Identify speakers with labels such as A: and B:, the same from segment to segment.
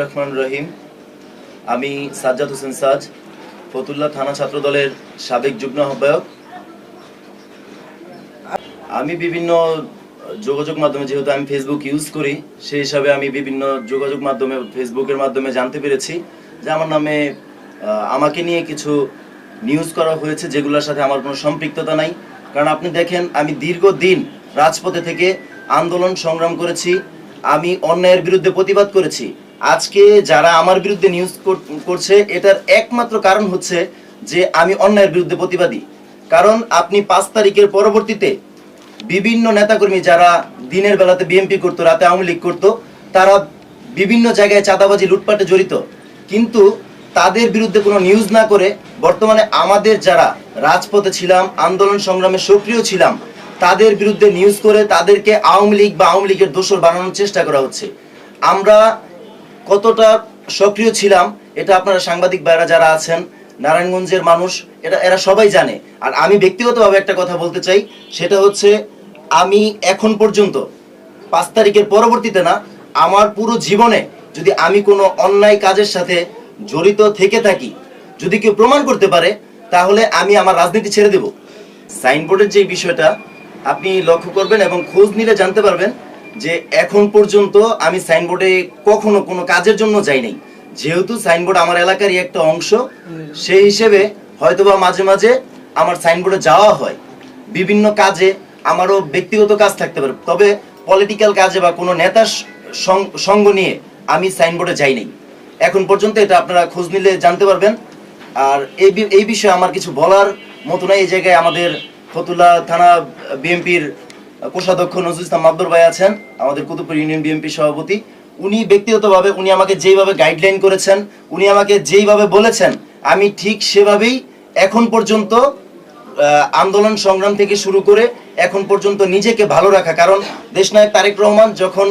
A: রহমান রহিম। আমি সাজ্জাদ হোসেন সাজ ফতুল্লা থানা ছাত্র দলের সাবেক যুগ্ম আহ্বায়ক। আমি বিভিন্ন যোগাযোগ মাধ্যমে, যেহেতু আমি ফেসবুক ইউজ করি, সেই হিসাবে আমি বিভিন্ন যোগাযোগ মাধ্যমে ফেসবুকের মাধ্যমে জানতে পেরেছি যে আমার নামে আমাকে নিয়ে কিছু নিউজ করা হয়েছে যেগুলোর সাথে আমার কোনো সম্পৃক্ততা নাই। কারণ আপনি দেখেন, আমি দীর্ঘদিন রাজপথে থেকে আন্দোলন সংগ্রাম করেছি, আমি অন্যায়ের বিরুদ্ধে প্রতিবাদ করেছি। আজকে যারা আমার বিরুদ্ধে নিউজ করছে, এটার একমাত্র কারণ হচ্ছে যে আমি অন্যায়ের বিরুদ্ধে প্রতিবাদী। কারণ আপনি পাঁচ তারিখের পরবর্তীতে বিভিন্ন নেতাকর্মী যারা দিনের বেলাতে বিএনপি করতো, রাতে আওয়ামী লীগ করতো, তারা বিভিন্ন জায়গায় চাঁদাবাজি, লুটপাটে জড়িত। কিন্তু তাদের বিরুদ্ধে কোনো নিউজ না করে বর্তমানে আমাদের যারা রাজপথে ছিলাম, আন্দোলন সংগ্রামে সক্রিয় ছিলাম, তাদের বিরুদ্ধে নিউজ করে তাদেরকে আওয়ামী লীগ বা আওয়ামী লীগের দোষর বানানোর চেষ্টা করা হচ্ছে। আমরা কতটা সক্রিয় ছিলাম, এটা আপনারা সাংবাদিক ভাইরা যারা আছেন, নারায়ণগঞ্জের মানুষ, এটা এরা সবাই জানে। আর আমি ব্যক্তিগতভাবে একটা কথা বলতে চাই, সেটা হচ্ছে আমি এখন পর্যন্ত, পাঁচ তারিখের পরবর্তীতে না, আমার পুরো জীবনে যদি আমি কোনো অন্যায় কাজের সাথে জড়িত থেকে থাকি, যদি কেউ প্রমাণ করতে পারে, তাহলে আমি আমার রাজনীতি ছেড়ে দেব। সাইনবোর্ডের যে বিষয়টা, আপনি লক্ষ্য করবেন এবং খোঁজ নিলে জানতে পারবেন যে এখন পর্যন্ত আমি সাইনবোর্ডে কখনো কোনো কাজের জন্য যাই নাই। যেহেতু সাইনবোর্ড আমার এলাকারই একটা অংশ, সেই হিসেবে হয়তোবা মাঝে মাঝে আমার সাইনবোর্ডে যাওয়া হয়। বিভিন্ন কাজে আমারও ব্যক্তিগত কাজ থাকতে পারে। তবে পলিটিক্যাল কাজে বা কোনো নেতার সঙ্গ নিয়ে আমি সাইনবোর্ডে যাই নাই। এখন পর্যন্ত এটা আপনারা খোঁজ নিলে জানতে পারবেন। আর এই এই বিষয়ে আমার কিছু বলার মতো নাই। এই জায়গায় আমাদের ফতুল্লা থানা বিএনপির কোষাধ্যক্ষ নজরুল ইসলাম মাবদুর ভাই আছেন, আমাদের কুতুবপুর ইউনিয়ন বিএনপি সভাপতি। উনি ব্যক্তিগতভাবে, উনি আমাকে যেইভাবে গাইডলাইন করেছেন, উনি আমাকে যেইভাবে বলেছেন, আমি ঠিক সেভাবেই এখন পর্যন্ত আন্দোলন সংগ্রাম থেকে শুরু করে এখন পর্যন্ত নিজেকে ভালো রাখা। কারণ দেশনায়ক তারেক রহমান যখন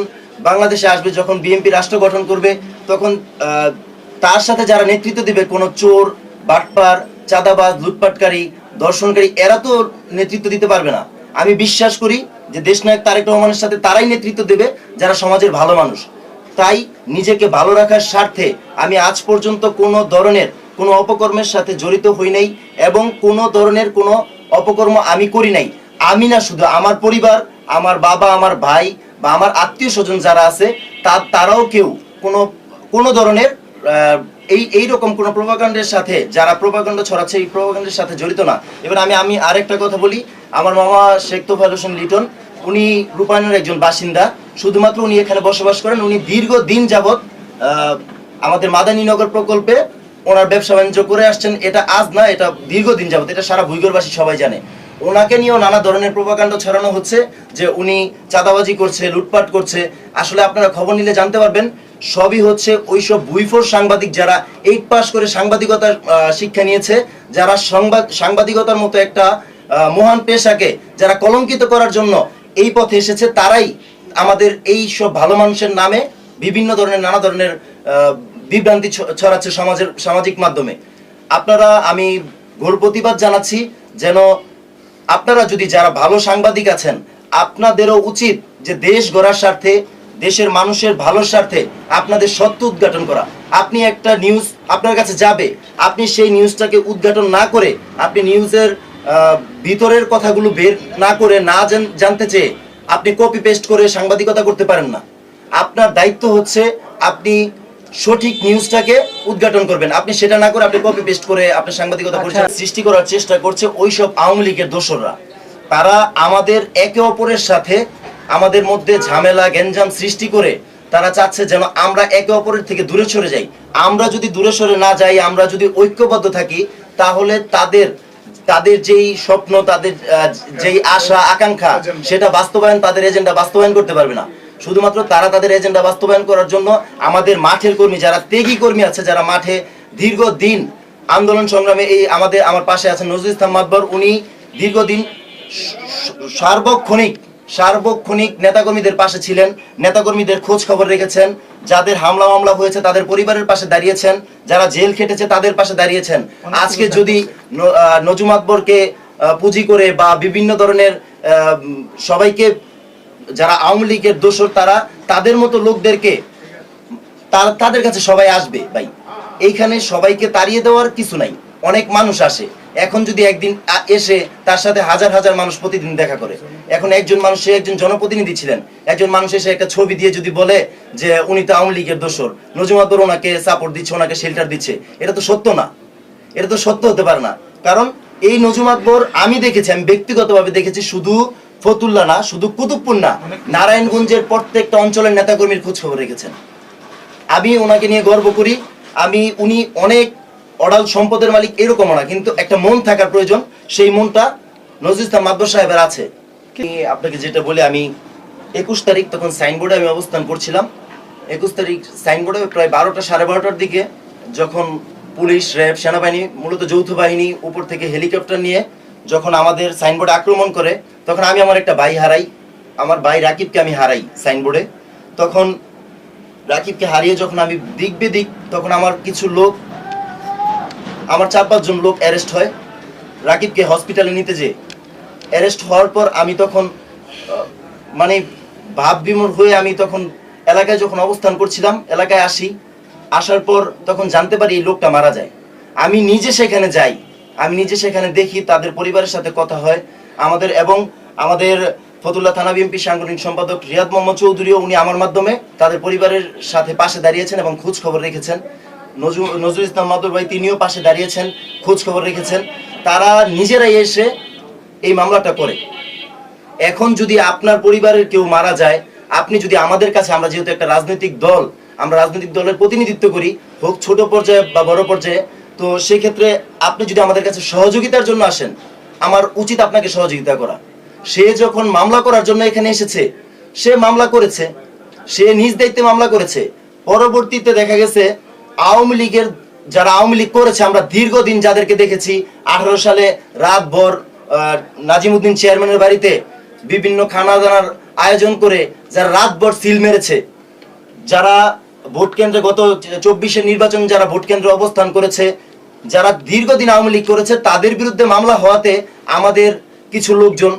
A: বাংলাদেশে আসবে, যখন বিএনপি রাষ্ট্র গঠন করবে, তখন তার সাথে যারা নেতৃত্ব দিবে, কোনো চোর, বাটপার, চাঁদাবাজ, লুটপাটকারী দর্শনকারী এরা তো নেতৃত্ব দিতে পারবে না। আমি বিশ্বাস করি যে দেশনায়ক তারেক রহমানের সাথে তারাই নেতৃত্ব দেবে যারা সমাজের ভালো মানুষ। তাই নিজেকে ভালো রাখার স্বার্থে আমি আজ পর্যন্ত কোনো ধরনের কোনো অপকর্মের সাথে জড়িত হই নাই এবং কোনো ধরনের কোনো অপকর্ম আমি করি নাই। আমি না শুধু আমার পরিবার, আমার বাবা, আমার ভাই বা আমার আত্মীয় স্বজন যারা আছে, তা তারাও কেউ কোনো কোনো ধরনের এই এই রকম কোনো প্রভাকাণ্ডের সাথে, যারা প্রভাকাণ্ড ছড়াচ্ছে, এই প্রভাকাণ্ডের সাথে জড়িত না। এবার আমি আমি আরেকটা কথা বলি আমার মামা শেখ তোফায়ল হোসেন লিটন, উনি রূপায়ণের একজন বাসিন্দা। শুধুমাত্র উনি এখানে বসবাস করেন, উনি দীর্ঘ দিন যাবৎ আমাদের মাদানীনগর প্রকল্পে ওনার ব্যবসা বাণিজ্য করে আসছেন। এটা আজ না, এটা দীর্ঘদিন যাবত এটা সারা ভুইগরবাসী সবাই জানে। ওনাকে নিয়েও নানা ধরনের প্রভাকাণ্ড ছড়ানো হচ্ছে, যে উনি চাঁদাবাজি করছে, লুটপাট করছে। আসলে আপনারা খবর নিলে জানতে পারবেন, সবই হচ্ছে ওইসব ভুইফোর সাংবাদিক যারা এইট পাস করে সাংবাদিকতার শিক্ষা নিয়েছে, যারা সংবাদ, সাংবাদিকতার মতো একটা মহান পেশাকে যারা কলঙ্কিত করার জন্য এই পথে এসেছে, তারাই আমাদের এই সব ভালো মানুষের নামে বিভিন্ন ধরনের, নানা ধরনের বিভ্রান্তি ছড়াচ্ছে সমাজের, সামাজিক মাধ্যমে। আপনারা, আমি ঘোর প্রতিবাদ জানাচ্ছি যেন আপনারা যদি যারা ভালো সাংবাদিক আছেন, আপনাদেরও উচিত যে দেশ গড়ার স্বার্থে, দেশের মানুষের ভালোর স্বার্থে আপনাদের সত্য উদ্ঘাটন করা। আপনি একটা নিউজ আপনার কাছে যাবে, আপনি সেই নিউজটাকে উদ্ঘাটন না করে আপনি নিউজের ভিতরের কথাগুলো বের না করে না জানতে চেয়ে আপনি কপি পেস্ট করে সাংবাদিকতা করতে পারেন না। আপনার দায়িত্ব হচ্ছে আপনি সঠিক নিউজটাকে উদ্ঘাটন করবেন। আপনি সেটা না করে আপনি কপি পেস্ট করে আপনি সাংবাদিকতা পরিচালনা সৃষ্টি করার চেষ্টা করছে ওইসব আওয়ামী লীগের দোসররা। তারা আমাদের একে অপরের সাথে আমাদের মধ্যে ঝামেলা গ্যাঞ্জাম সৃষ্টি করে তারা চাচ্ছে যেন আমরা একে অপরের থেকে দূরে সরে যাই। আমরা যদি দূরে সরে না যাই আমরা যদি ঐক্যবদ্ধ থাকি তাহলে তাদের তাদের যেই স্বপ্ন তাদের যেই আশা আকাঙ্ক্ষা সেটা বাস্তবায়ন তাদের এজেন্ডা বাস্তবায়ন করতে পারবে না। শুধুমাত্র তারা তাদের এজেন্ডা বাস্তবায়ন করার জন্য আমাদের মাঠের কর্মী যারা ত্যাগী কর্মী আছে যারা মাঠে দীর্ঘদিন আন্দোলন সংগ্রামে এই আমাদের আমার পাশে আছেন নজরুল ইসলাম মাতবর উনি দীর্ঘদিন সার্বক্ষণিক সার্বক্ষণিক নেতাকর্মীদের পাশে ছিলেন নেতাকর্মীদের খোঁজ খবর রেখেছেন যাদের হামলা মামলা হয়েছে তাদের পরিবারের পাশে দাঁড়িয়েছেন যারা জেল খেটেছে তাদের পাশে দাঁড়িয়েছেন। আজকে যদি নজুম আকবরকে পুঁজি করে বা বিভিন্ন ধরনের সবাইকে যারা আওয়ামী লীগের দোষর তারা তাদের মতো লোকদেরকে তাদের কাছে সবাই আসবে ভাই। এইখানে সবাইকে তাড়িয়ে দেওয়ার কিছু নাই। অনেক মানুষ আসে। এখন যদি একদিন এসে তার সাথে হাজার হাজার মানুষ প্রতিদিন দেখা করে। এখন একজন মানুষ একজন জনপ্রতিনিধি ছিলেন। একজন মানুষ এসে একটা ছবি দিয়ে যদি বলে যে উনি তো আওয়ামী লীগের দোষর নজুমাতর ওনাকে সাপোর্ট দিচ্ছে, ওনাকে শেল্টার দিচ্ছে, এটা তো সত্য না। এটা তো সত্য হতে পারে না। কারণ এই নজুম আমি দেখেছি, আমি ব্যক্তিগতভাবে দেখেছি, শুধু ফতুল্লা না, শুধু কুতুবপুর না, নারায়ণগঞ্জের প্রত্যেকটা অঞ্চলের নেতাকর্মীর খোঁজ খবর রেখেছেন। আমি ওনাকে নিয়ে গর্ব করি। আমি, উনি অনেক অডাল সম্পদের মালিক এরকমও না, কিন্তু একটা মন থাকার প্রয়োজন। সেই মনটা নজরুল ইসলাম মাদ্র সাহেবের আছে। আপনাকে যেটা বলে, আমি একুশ তারিখ তখন সাইনবোর্ডে আমি অবস্থান করছিলাম। একুশ তারিখ সাইনবোর্ডে প্রায় বারোটা, সাড়ে বারোটার দিকে যখন পুলিশ, র্যাব, সেনাবাহিনী, মূলত যৌথ বাহিনী উপর থেকে হেলিকপ্টার নিয়ে যখন আমাদের সাইনবোর্ডে আক্রমণ করে, তখন আমি আমার একটা ভাই হারাই। আমার ভাই রাকিবকে আমি হারাই সাইনবোর্ডে। তখন রাকিবকে হারিয়ে যখন আমি দিক বেদিক, তখন আমার কিছু লোক আমার চার পাঁচজন লোক অ্যারেস্ট হয়। রাকিবকে হসপিটালে নিতে যে অ্যারেস্ট হওয়ার পর আমি তখন মানে ভাব বিমূর হয়ে আমি তখন এলাকায় যখন অবস্থান করছিলাম, এলাকায় আসি। আসার পর তখন জানতে পারি এই লোকটা মারা যায়। আমি নিজে সেখানে যাই। আমি নিজে সেখানে দেখি, তাদের পরিবারের সাথে কথা হয়। আমাদের এবং আমাদের ফতুল্লা থানা বিএনপি সাংগঠনিক সম্পাদক রিয়াদ মোহাম্মদ চৌধুরীও উনি আমার মাধ্যমে তাদের পরিবারের সাথে পাশে দাঁড়িয়েছেন এবং খোঁজ খবর রেখেছেন। নজরুল ইসলাম মাদুর ভাই তিনিও পাশে দাঁড়িয়েছেন, খোঁজ খবর রেখেছেন। তারা নিজেরাই এসে এই মামলাটা করে। এখন যদি আপনার পরিবারের কেউ মারা যায়, আপনি যদি আমাদের কাছে, আমরা যেহেতু একটা রাজনৈতিক দল, আমরা রাজনৈতিক দলের প্রতিনিধিত্ব করি, হোক ছোট পর্যায়ে বা বড় পর্যায়ে, তো সেই ক্ষেত্রে আপনি যদি আমাদের কাছে সহযোগিতার জন্য আসেন, আমার উচিত আপনাকে সহযোগিতা করা। সে যখন মামলা করার জন্য এখানে এসেছে, সে মামলা করেছে, সে নিজ দায়িত্বে মামলা করেছে। পরবর্তীতে দেখা গেছে আওয়ামী লীগের যারা আওয়ামী লীগ করেছে, আমরা দীর্ঘদিন যাদেরকে দেখেছি, আঠারো সালে রাতভর নাজিমুদ্দিন চেয়ারম্যানের বাড়িতে বিভিন্ন খানা দানার আয়োজন করে যারা রাতভর সিল মেরেছে, যারা ভোট কেন্দ্রে গত চব্বিশের নির্বাচন যারা ভোট কেন্দ্রে অবস্থান করেছে, যারা দীর্ঘদিন আওয়ামী লীগ করেছে, তাদের বিরুদ্ধে মামলা হওয়াতে আমাদের কিছু লোকজন,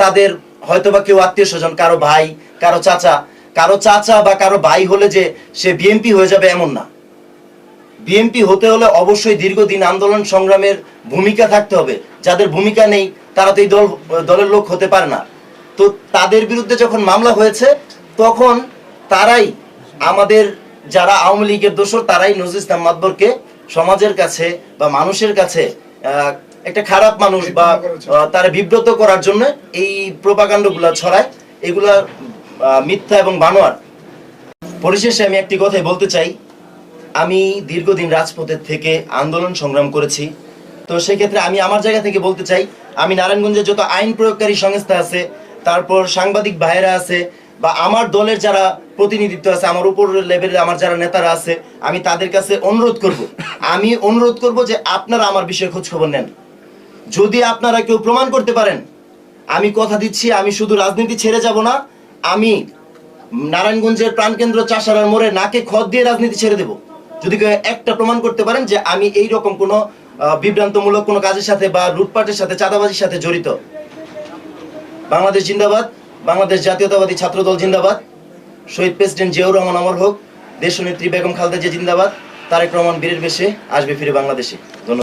A: তাদের হয়তোবা কেউ আত্মীয় স্বজন, কারও ভাই, কারও চাচা কারও চাচা বা কারও ভাই হলে যে সে বিএমপি হয়ে যাবে এমন না। বিএনপি হতে হলে অবশ্যই দীর্ঘদিন আন্দোলন সংগ্রামের ভূমিকা থাকতে হবে। যাদের ভূমিকা নেই তারা তো এই দল দলের লোক হতে পারে না। তো তাদের বিরুদ্ধে যখন মামলা হয়েছে তখন তারাই আমাদের যারা আওয়ামী লীগের দোষর তারাই নজরুল ইসলাম মাদবরকে সমাজের কাছে বা মানুষের কাছে একটা খারাপ মানুষ বা তারা বিব্রত করার জন্য এই প্রপাকাণ্ডগুলা ছড়ায়। এগুলা মিথ্যা এবং বানোয়ার। পরিশেষে আমি একটি কথাই বলতে চাই। আমি দীর্ঘদিন রাজপথের থেকে আন্দোলন সংগ্রাম করেছি। তো সেক্ষেত্রে আমি আমার জায়গা থেকে বলতে চাই, আমি নারায়ণগঞ্জে যত আইন প্রয়োগকারী সংস্থা আছে, তারপর সাংবাদিক ভাইয়েরা আছে, বা আমার দলের যারা প্রতিনিধিত্ব আছে, আমার উপর লেভেলে আমার যারা নেতারা আছে, আমি তাদের কাছে অনুরোধ করব। আমি অনুরোধ করব যে আপনারা আমার বিষয়ে খোঁজ খবর নেন। যদি আপনারা কেউ প্রমাণ করতে পারেন, আমি কথা দিচ্ছি, আমি শুধু রাজনীতি ছেড়ে যাব না, আমি নারায়ণগঞ্জের প্রাণকেন্দ্র চাষারার মোড়ে নাকে খত দিয়ে রাজনীতি ছেড়ে দেব। যদি একটা প্রমাণ করতে পারেন যে আমি এই রকম কোনো বিভ্রান্তমূলক কোনো কাজের সাথে বা লুটপাটের সাথে, চাঁদাবাজির সাথে জড়িত? বাংলাদেশ জিন্দাবাদ, বাংলাদেশ জাতীয়তাবাদী ছাত্রদল জিন্দাবাদ, শহীদ প্রেসিডেন্ট জিয়াউর রহমান অমর হোক, দেশনেত্রী বেগম খালদা জিয়া জিন্দাবাদ, তারেক রহমান বীরের বেশে আসবে ফিরে বাংলাদেশে। ধন্যবাদ।